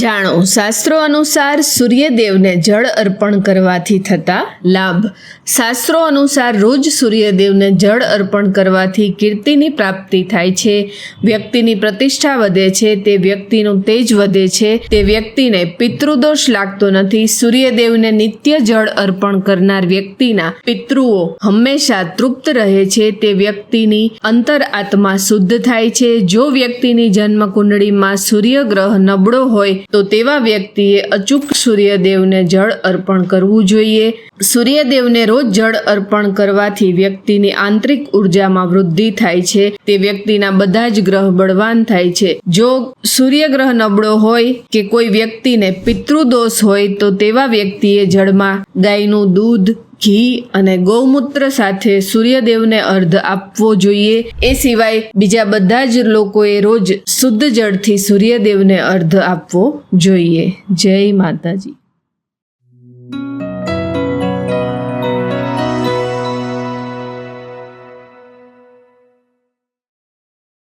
જાણો. શાસ્ત્રો અનુસાર સૂર્યદેવને જળ અર્પણ કરવાથી થતા લાભ. શાસ્ત્રો અનુસાર રોજ સૂર્યદેવને જળ અર્પણ કરવાથી કીર્તિની પ્રાપ્તિ થાય છે. વ્યક્તિની પ્રતિષ્ઠા વધે છે, તે વ્યક્તિનું તેજ વધે છે. તે વ્યક્તિને પિતૃદોષ લાગતો નથી. સૂર્યદેવને નિત્ય જળ અર્પણ કરનાર વ્યક્તિના પિતૃઓ હંમેશા તૃપ્ત રહે છે. તે વ્યક્તિની અંતર આત્મા શુદ્ધ થાય છે. જો વ્યક્તિની જન્મ કુંડળીમાં સૂર્યગ્રહ નબળો હોય તો તેવા વ્યક્તિએ અચૂક સૂર્યદેવને જળ અર્પણ કરવું જોઈએ. સૂર્યદેવને રોજ જળ અર્પણ કરવાથી વ્યક્તિની આંતરિક ઉર્જામાં વૃદ્ધિ થાય છે. તે વ્યક્તિના બધા જ ગ્રહ બળવાન થાય છે. જો સૂર્યગ્રહ નબળો હોય કે કોઈ વ્યક્તિને પિતૃદોષ હોય તો તેવા વ્યક્તિએ જળમાં ગાયનું દૂધ ઘી અને ગૌમૂત્ર સાથે સૂર્યદેવને અર્ધ આપવો જોઈએ. એ સિવાય બીજા બધા જ લોકોએ રોજ શુદ્ધ જળથી સૂર્યદેવને અર્ધ આપવો જોઈએ. જય માતાજી.